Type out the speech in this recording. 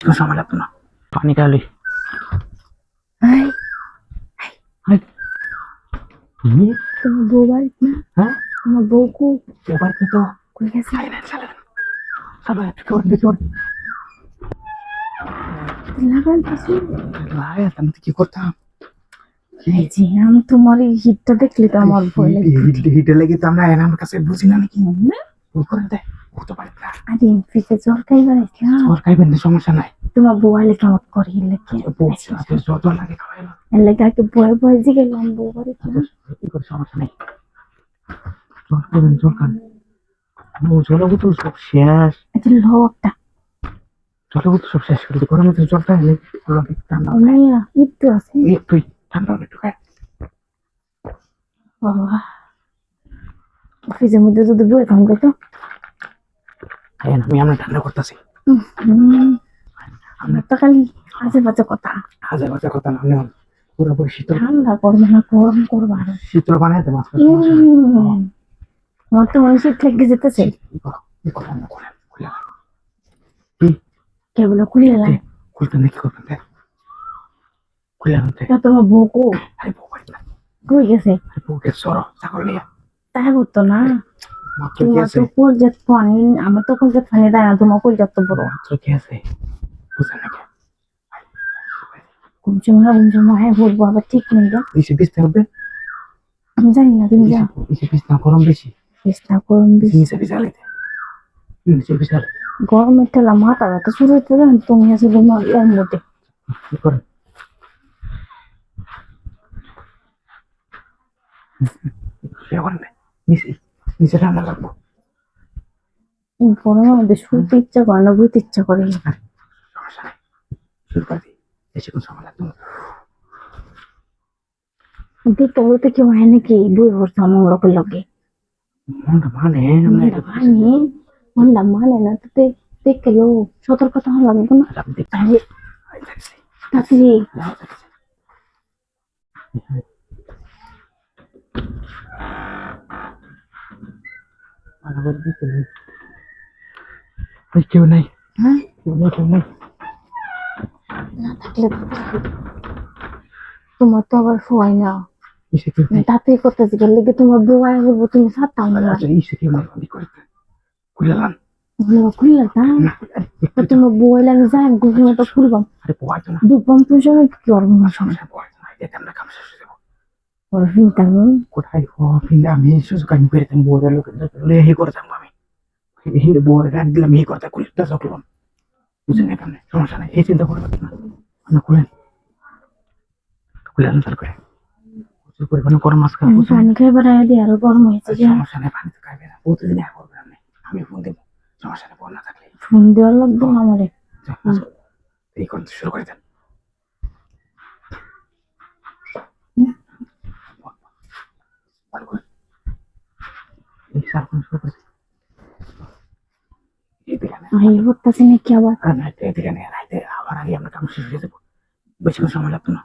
না। পানি খালি আই তুমি তোমার বউ বাড়ি না? হ্যাঁ? বউ তো। কই গেছে? কিছু আমি কি করতাম? এই যে আমি তোমার এই হিটটা দেখলে তো আমার ভয় লাগে। হিটে লেগে তো আমরা এর আমার কাছে বুঝি না নাকি? ভুল করে দেয় ও তো আরে ফিকে জল খাই বাড়াইছিলাম ওর খাইবেন না সমস্যা নাই। তোমার আইলে কেমন করি লেগে। বলছি না যত লাগে খাওয়াই না লেগে আগে বয়ে বয়ে যে গেলাম বউ বাড়ি কি করে সমস্যা নেই। জল খাবেন জল খান। জল বোতল সব শেষ। এটা লোকটা জল বোতল সব শেষ করে দিই। গরমের মধ্যে জল লাগে ঠান্ডা একটু আছে। একটু ঠান্ডা একটু খায়। বাবা ফ্রিজের মধ্যে যদি বয়ে থাকবে তো খাইয়েন আমি আমরা ঠান্ডা করতেছি। আমরা তো খালি আজে বাজে কথা। হাজার বাজার কথা না নেওয়া পুরোপুরি শীতল। ঠান্ডা করবে না গরম করবে আরও। শীতল বানাই আজকে উম, আমার তো মনে শীত লেগে যেতেছে কেবল খুলে এলাম খুলতে না? কি? করবেন? দেখ। খুলে আনতে তোমার বউকো আরে বউ কই গেছে? বউকে সরো চাকর নিয়ে। তাই করতো না? কলজাত পানি আমার তো কলজাত পানি দেয় না তোমার কলজাত তো বড় মাত্র আছে নাকি মনে বলব আবার ঠিক নেই গা বেশি বিছতে হবে আমি জানি না তুমি যা বেশি বিছনা গরম বেশি বেশি গরমের ঠেলা মাথা ব্যথা শুরু হতে দেন তুমি আছে তোমার এর মধ্যে কি করেন শুয়ে করেন নিচে নিচে ঠান্ডা লাগবো গরমের মধ্যে শুতে ইচ্ছা করে না বুঝতে ইচ্ছা করে। না। সমস্যা নেই। শুরু করে দিই বেশিক্ষণ সময় লাগবে দেখতে কেউ হয় নাকি? আমার লোকের মনটা মানে মানে মনটা মানে না তো দে- দেখে লো সতর্কতা হওয়া লাগবে না তাড়াতাড়ি কেউ নাই। হ্যাঁ? কেউ নেই কেউ নেই। না থাকলে তোমার তো আবার শোয়াই না। করতেছি গেলে তোমার বলব তুমি সাতটাও না। আচ্ছা ইসে কেউ নেই আমি করতে খুললাম খুললে না? তোমার বউ আমি যাই ঘুমিয়ে তো খুলবাম আরে পোয়াই তো না। ডুববাম তুমি সময় কি করব? না তো না। এতে আমরা কাম শেষ করুন কোথায় ও আমি সুযোগ আমি পেরেতাম বোরের লোকের হে করতাম আমি হে বোরে রাখ দিলাম হে করতে খুলে দশ করলাম বুঝলেন এখানে সমস্যা নাই এই চিন্তা করবেন না আপনি খুলেন খুলে আনসার করে প্রচুর পরিমাণে গরম মাছ খাব পানি খাই বেড়াই দিয়ে আরও গরম হয়েছে সমস্যা নেই পানি তো খাইবে না প্রতিদিন এক করবেন আপনি আমি ফোন দেবো সমস্যা নেই ফোন না থাকলে ফোন দেওয়ার লাগবে না আমারে এই করতে শুরু করে দেন ভালো করে। এই সার ফোন শুরু করে। এই না, আমি করতেছি নাকি আবার না, এই দিকে না, রাইতে আবার আগে আমরা কাম শেষ হয়ে যাব বেশিক্ষণ সময় লাগতো না